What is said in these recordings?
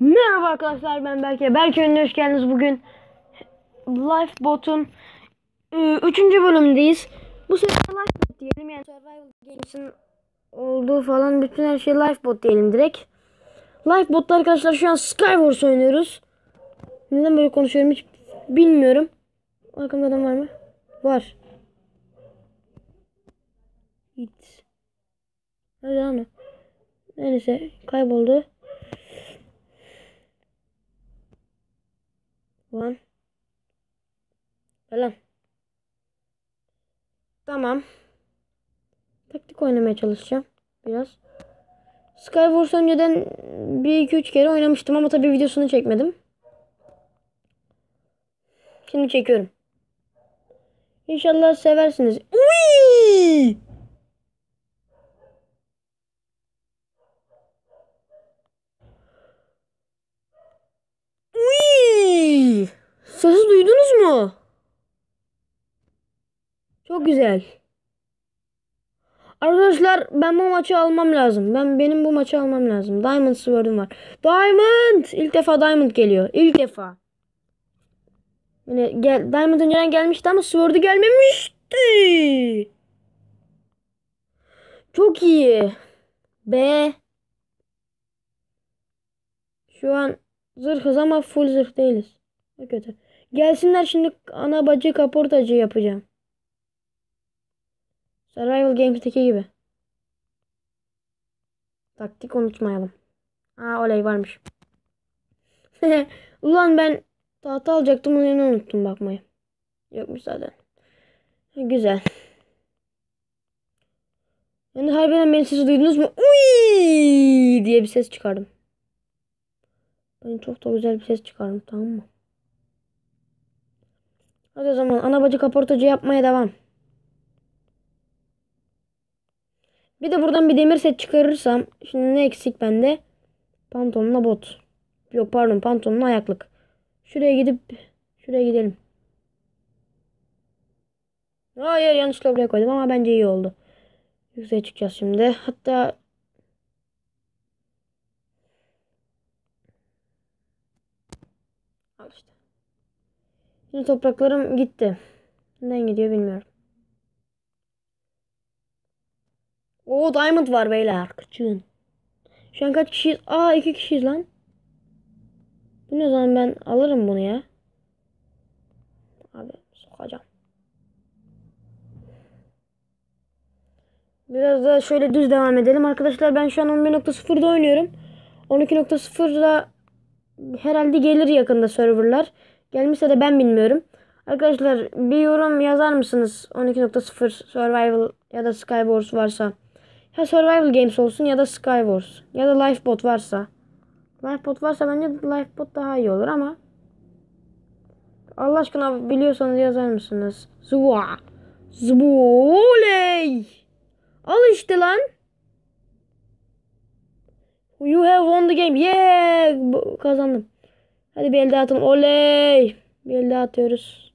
Merhaba arkadaşlar ben Berke. Berke önüne hoş geldiniz bugün. Lifebot'un 3. bölümündeyiz. Bu sefer Lifebot diyelim yani Survival Games'in olduğu falan bütün her şey Lifebot diyelim direkt. Lifebot'ta arkadaşlar şu an Skywars oynuyoruz. Neden böyle konuşuyorum hiç bilmiyorum. Arkamda adam var mı? Var. Git. Hadi lan. Neyse kayboldu. Lan. Lan. Tamam. Taktik oynamaya çalışacağım. Biraz. Skywars önceden bir iki üç kere oynamıştım ama tabii videosunu çekmedim. Şimdi çekiyorum. İnşallah seversiniz. Uy! Uy! Sesi duydunuz mu? Çok güzel. Arkadaşlar ben bu maçı almam lazım. Ben benim bu maçı almam lazım. Diamond Sword'um var. Diamond! İlk defa Diamond geliyor. İlk defa. Yani gel Diamond önceden gelmişti ama Sword'u gelmemişti. Çok iyi. B. Şu an zırhız ama full zırh değiliz. Ne kötü. Gelsinler şimdi ana bacı kaportacı yapacağım. Survival Games'teki gibi. Taktik unutmayalım. Aa olay varmış. Ulan ben tahta alacaktım onu unuttum bakmayı. Yokmuş zaten. Güzel. Yani harbiden beni sesi duydunuz mu? Uy diye bir ses çıkardım. Ben çok da güzel bir ses çıkardım tamam mı? Hadi o zaman ana bacı kaportacı yapmaya devam. Bir de buradan bir demir set çıkarırsam şimdi ne eksik bende? Pantolonla bot. Yok pardon pantolonla ayaklık. Şuraya gidip şuraya gidelim. Hayır yanlışlıkla buraya koydum ama bence iyi oldu. Yükseğe çıkacağız şimdi. Hatta Şimdi topraklarım gitti. Neden gidiyor bilmiyorum. O diamond var beyler. Kıçın. Şu an kaç kişiyiz? Aa iki kişiyiz lan. Bu ne zaman ben alırım bunu ya. Abi sokacağım. Biraz da şöyle düz devam edelim. Arkadaşlar ben şu an 11.0'da oynuyorum. 12.0'da herhalde gelir yakında serverlar. Gelmişse de ben bilmiyorum. Arkadaşlar bir yorum yazar mısınız? 12.0 Survival ya da Skywars varsa. Ya Survival Games olsun ya da Skywars. Ya da Lifebot varsa. Lifebot varsa bence Lifebot daha iyi olur ama. Allah aşkına biliyorsanız yazar mısınız? Zua. Zvoley. Al işte lan. You have won the game. Yeah. Kazandım. Hadi bir elde atalım. Oley. Bir elde atıyoruz.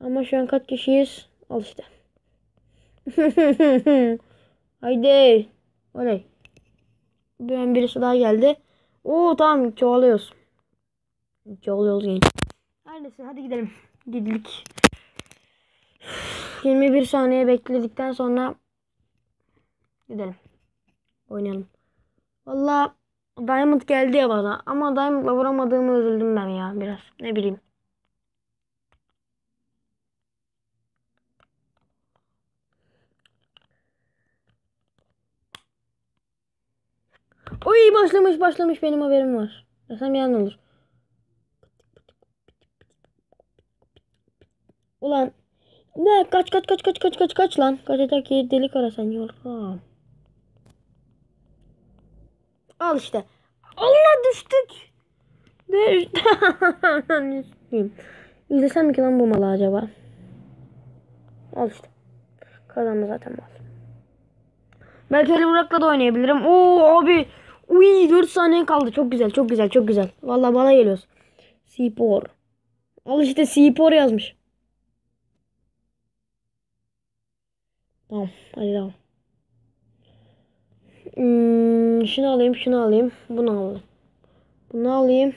Ama şu an kaç kişiyiz? Al işte. Haydi. Oley. Bir birisi daha geldi. Oo tamam çoğalıyoruz. Çoğalıyoruz genç. Neredeyse hadi gidelim. Gidelik. 21 saniye bekledikten sonra gidelim. Oynayalım. Valla Diamond geldi ya bana. Ama Diamond'la vuramadığımı üzüldüm ben ya biraz. Ne bileyim. Oy başlamış başlamış benim haberim var. Desem yan olur. Ulan ne kaç kaç kaç kaç kaç kaç kaç lan. Kaçacak ki delik arasan yorgan. Al işte. Allah düştük. Düştüm. İzlesem mi ki lan bu malı acaba? Al işte. Kazandı zaten mal. Belki Ali Burak'la da oynayabilirim. Oo abi. Uy 4 saniye kaldı. Çok güzel çok güzel çok güzel. Vallahi bana geliyoruz. Sipor. Al işte Sipor yazmış. Tamam hadi devam. Hmm, şunu alayım şunu alayım. Bunu alayım. Bunu alayım.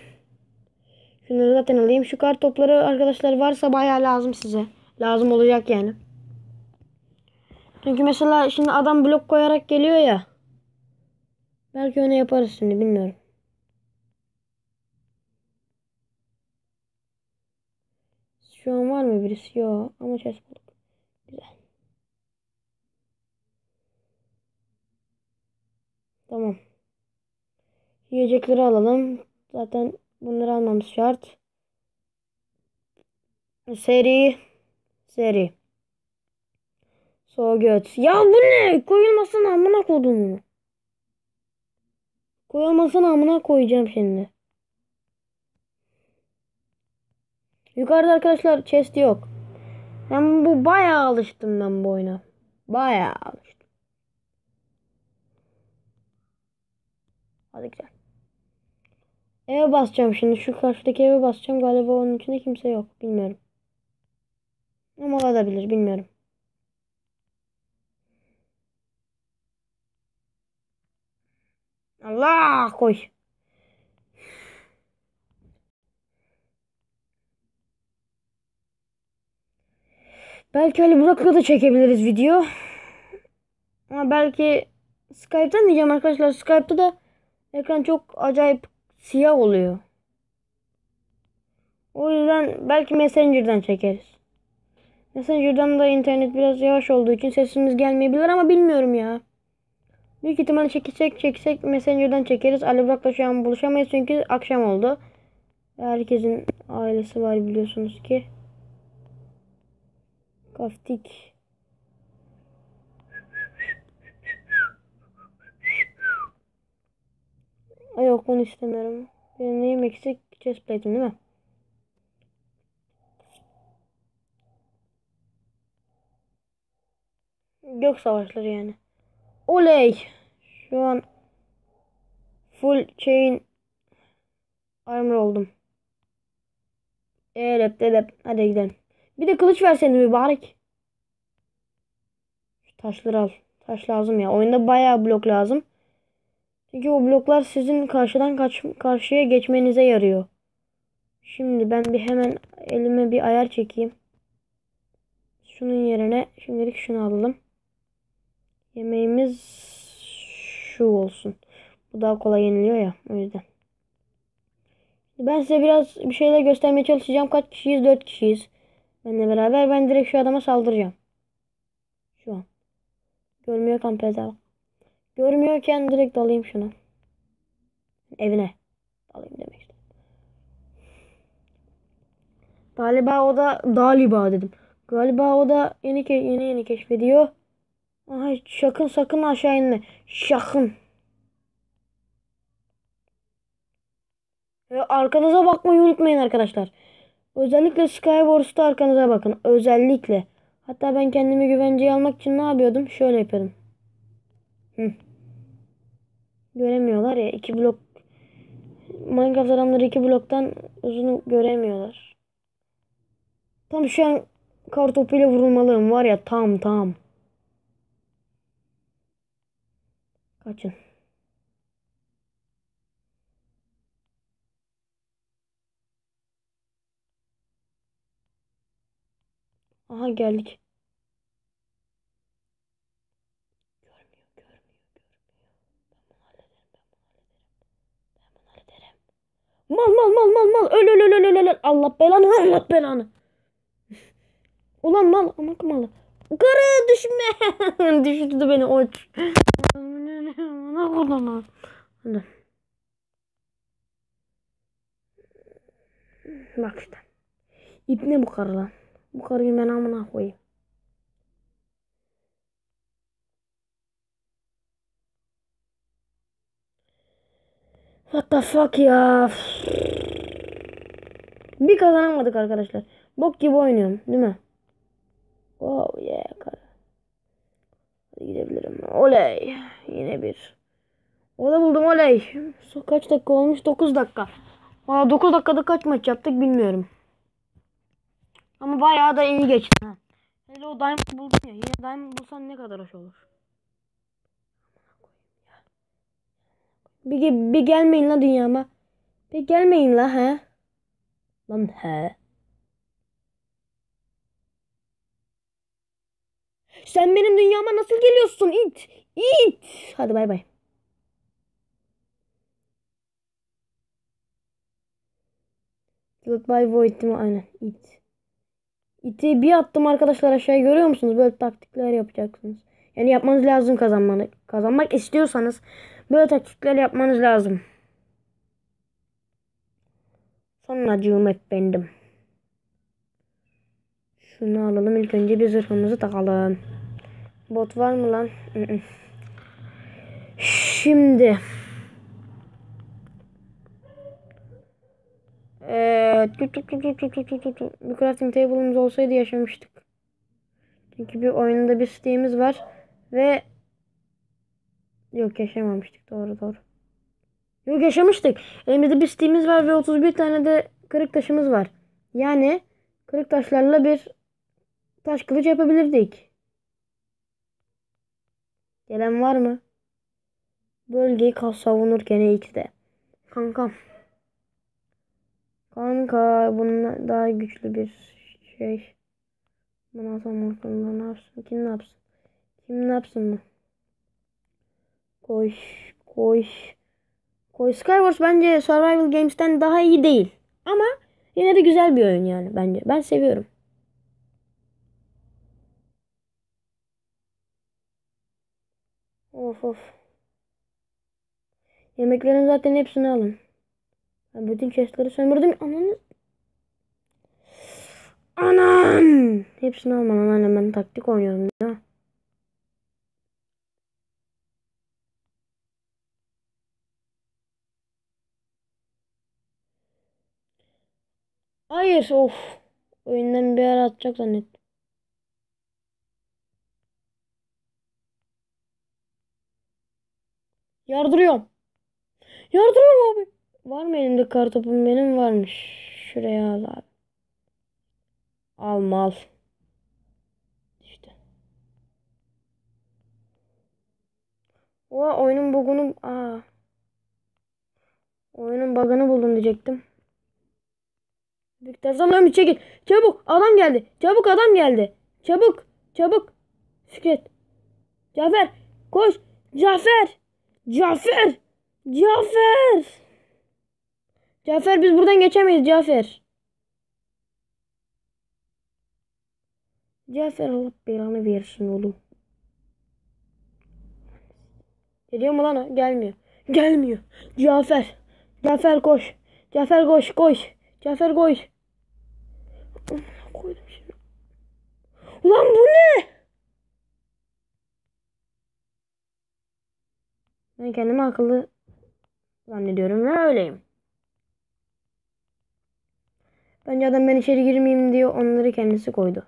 Şunları zaten alayım. Şu kart topları arkadaşlar varsa bayağı lazım size. Lazım olacak yani. Çünkü mesela şimdi adam blok koyarak geliyor ya. Belki onu yaparız şimdi bilmiyorum. Şu an var mı birisi? Yok ama chest bulduk. Tamam. Yiyecekleri alalım. Zaten bunları almamız şart. Seri. Seri. So göt. Ya bu ne? Koyulmasın amına koydum bunu. Koyulmasın amına koyacağım şimdi. Yukarıda arkadaşlar chest yok. Ben bu bayağı alıştım ben bu oyuna. Bayağı alıştım. Hadi güzel. Eve basacağım şimdi. Şu karşıdaki eve basacağım. Galiba onun içinde kimse yok. Bilmiyorum. Ama olabilir. Bilmiyorum. Allah koy. Belki Ali Burak'la da çekebiliriz video. Ama belki Skype'tan diyeceğim arkadaşlar. Skype'ta da ekran çok acayip siyah oluyor. O yüzden belki Messenger'dan çekeriz. Messenger'dan da internet biraz yavaş olduğu için sesimiz gelmeyebilir ama bilmiyorum ya. Büyük ihtimalle çekecek çeksek Messenger'dan çekeriz. Ali Burak'la şu an buluşamayız çünkü akşam oldu. Herkesin ailesi var biliyorsunuz ki. Kaftik. Ay yok bunu istemiyorum. Benim neyim eksik? Chest plate'im değil mi? Gök savaşları yani. Oley! Şu an full chain armor oldum. Evet delep. Hadi gidelim. Bir de kılıç verseniz mübarek. Şu taşları al. Taş lazım ya. Oyunda bayağı blok lazım. Çünkü o bloklar sizin karşıdan kaç karşıya geçmenize yarıyor. Şimdi ben bir hemen elime bir ayar çekeyim. Şunun yerine şimdilik şunu alalım. Yemeğimiz şu olsun. Bu daha kolay yeniliyor ya o yüzden. Ben size biraz bir şeyler göstermeye çalışacağım. Kaç kişiyiz? 4 kişiyiz. Benle beraber ben direkt şu adama saldıracağım. Şu an. Görmüyor kampede bak. Görmüyorken direkt alayım şunu. Evine. Alayım demek istedim. Galiba o da galiba dedim. Galiba o da yeni yeni yeni keşfediyor. Aha sakın sakın aşağı inme. Sakın. Ve arkanıza bakmayı unutmayın arkadaşlar. Özellikle Skywars'ta arkanıza bakın. Özellikle. Hatta ben kendimi güvenceye almak için ne yapıyordum? Şöyle yapıyordum. Hı. Göremiyorlar ya. iki blok Minecraft adamları iki bloktan uzun göremiyorlar. Tam şu an kartopuyla vurulmalıyım var ya tam tam. Kaçın. Aha geldik. Görmüyor, görmüyor, görmüyor. Ben bunu hallederim, ben bunu hallederim. Ben bunu hallederim. Mal mal mal mal mal. Öl öl öl öl öl öl. Allah belanı Allah belanı. Ulan mal amak malı. Karı düşme. Düşürdü beni oç. Ne kullanma. Hadi. Bak işte. İp ne bu karı lan? Bu karıyı ben amına koyayım. What the fuck ya. Bir kazanamadık arkadaşlar. Bok gibi oynuyorum değil mi? Wow yeah. Hadi gidebilirim. Oley. Yine bir. O da buldum oley. Kaç dakika olmuş? 9 dakika. Valla 9 dakikada kaç maç yaptık bilmiyorum. Ama bayağı da iyi geçti. Hele o diamond buldum ya. Yine diamond bulsan ne kadar hoş olur. Bir, bir gelmeyin la dünyama. Pek gelmeyin la he. Lan he. Sen benim dünyama nasıl geliyorsun it? İt. Hadi bay bay. Goodbye Void mi? Aynen. It. İti bir attım arkadaşlar aşağıya görüyor musunuz? Böyle taktikler yapacaksınız. Yani yapmanız lazım kazanmanı. Kazanmak istiyorsanız Böyle taktikler yapmanız lazım. Sonracığım hep bendim. Şunu alalım. İlk önce bir zırhımızı takalım. Bot var mı lan? Şimdi. Ee, bir crafting table'ımız olsaydı yaşamıştık. Çünkü bir oyunda bir siteğimiz var. Ve yok yaşamamıştık doğru doğru. Yok yaşamıştık. Elimizde bir siteğimiz var ve 31 tane de kırık taşımız var. Yani kırık taşlarla bir taş kılıç yapabilirdik. Gelen var mı? Bölgeyi kas savunurken X'de. Kankam. Kanka bunun daha güçlü bir şey. Bana hakkında ne yapsın? Kim ne yapsın? Kim ne yapsın mı? Koş, koş. Koş. Skywars bence Survival Games'ten daha iyi değil. Ama yine de güzel bir oyun yani bence. Ben seviyorum. Of of. Yemeklerin zaten hepsini alın. Ben bütün chestleri sömürdüm. Ananı. Anam. Hepsini alma lan anne ben taktik oynuyorum ya. Hayır of. Oyundan bir ara atacak zannettim. Yardırıyorum. Yardırıyorum abi. Var mı elinde kartopum? Benim varmış. Şuraya al abi. Al. İşte. O oyunun bugunu aa. Oyunun bug'ını buldum diyecektim. Zaman bir çekil. Çabuk adam geldi. Çabuk adam geldi. Çabuk. Çabuk. Fikret. Cafer. Koş. Cafer. Cafer. Cafer. Cafer biz buradan geçemeyiz Cafer. Cafer Allah belanı versin oğlum. Geliyor mu lan? Gelmiyor. Gelmiyor. Cafer. Cafer koş. Cafer koş koş. Cafer koş. Koydum şimdi. Ulan bu ne? Ben kendimi akıllı zannediyorum ve öyleyim. Bence adam ben içeri girmeyeyim diye onları kendisi koydu.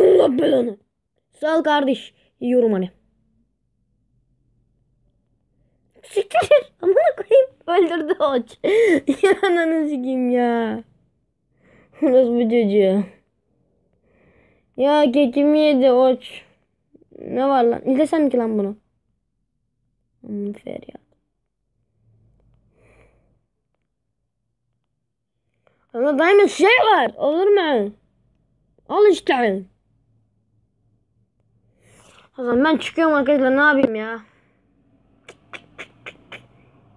Allah belanı. Sağ ol kardeş. Yiyorum hani. Siktir. Amına koyayım. Öldürdü oç. ya ananı sikeyim ya. Orası bu çocuğu. Ya kekimi yedi oç. Ne var lan? İzlesem ki lan bunu. Hmm, feryat. Ama diamond şey var. Olur mu? Al işte. O zaman ben çıkıyorum arkadaşlar. Ne yapayım ya?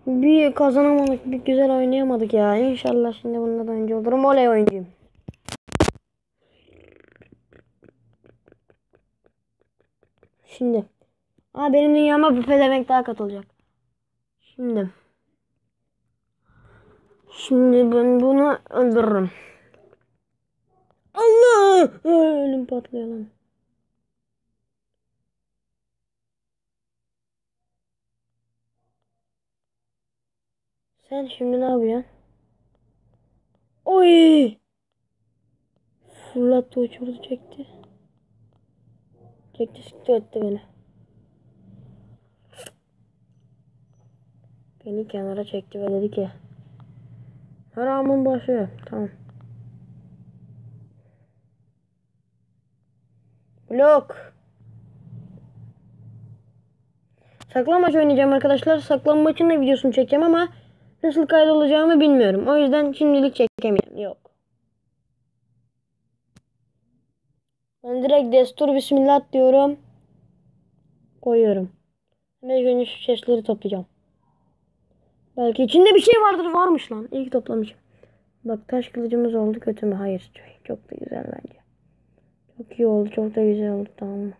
Bir kazanamadık. Bir güzel oynayamadık ya. İnşallah şimdi bunda da önce olurum. Oley oyuncuyum. Şimdi. Aa benim dünyama bir pedevenk daha katılacak. Şimdi. Şimdi ben bunu öldürürüm. Allah! Ölüm patlıyor lan. Sen şimdi ne yapıyorsun? Oy! Fırlattı uçurdu çekti. Çekti sıktı etti beni. Beni kenara çekti ve dedi ki Haramın başı. Tamam. Blok. Saklambaç oynayacağım arkadaşlar. Saklambaçın da videosunu çekeceğim ama nasıl kaydolacağımı bilmiyorum. O yüzden şimdilik çekemiyorum. Yok. Ben direkt destur bismillah diyorum. Koyuyorum. Hemen önce şu chestleri toplayacağım. Belki içinde bir şey vardır. Varmış lan. İyi ki toplamışım. Bak taş kılıcımız oldu. Kötü mü? Hayır. Çok, da güzel bence. Çok iyi oldu. Çok da güzel oldu. Tamam mı?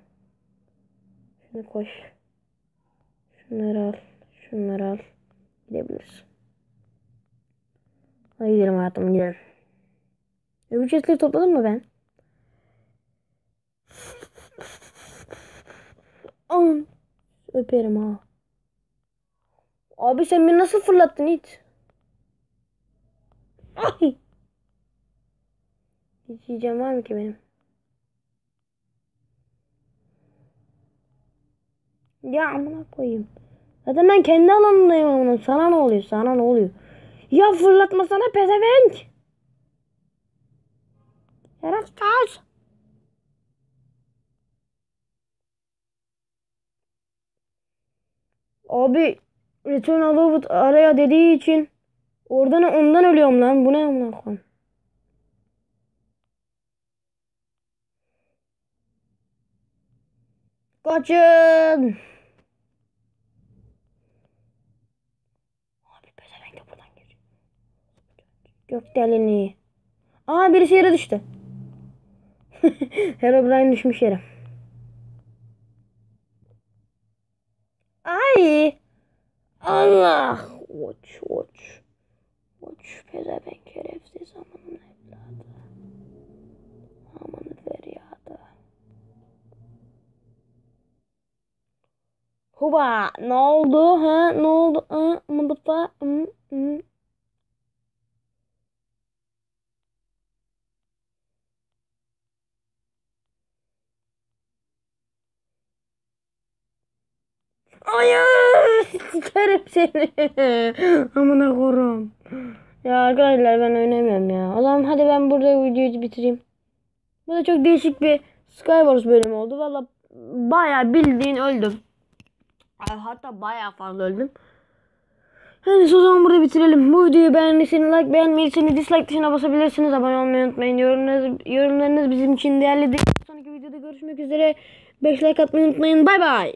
Şunu koş. Şunları al. Şunları al. Gidebiliriz. Hadi gidelim hayatım gidelim. Öbür chestleri topladım mı ben? An. Öperim ha. Abi sen beni nasıl fırlattın it? Ay. Hiç yiyeceğim var mı ki benim? Ya amına koyayım. Zaten ben kendi alanındayım amına. Sana ne oluyor? Sana ne oluyor? Ya fırlatmasana pezevenk. Yaraftar. Abi Return Allowed araya dediği için oradan ondan ölüyorum lan. Bu ne amına koyayım? Kaçın. Abi pezevenk de buradan geliyor. Gökdeleni. Aa birisi yere düştü. Herobrine düşmüş yere. Ay. Allah. Uç uç. Uç pezevenk şerefsiz amanın evladı. Amanın feryadı. Huba ne oldu ha ne oldu ha mıdıfa hı, hı. Hayır sikerim seni amına korum ya arkadaşlar ben oynamıyorum ya o zaman hadi ben burada videoyu bitireyim bu da çok değişik bir Skywars bölümü oldu valla baya bildiğin öldüm Hatta bayağı fazla öldüm. Neyse o zaman burada bitirelim. Bu videoyu beğendiyseniz like beğenmeyi dislike tuşuna basabilirsiniz. Abone olmayı unutmayın. Yorumlarınız, yorumlarınız bizim için değerlidir. Sonraki videoda görüşmek üzere. 5 like atmayı unutmayın. Bay bay.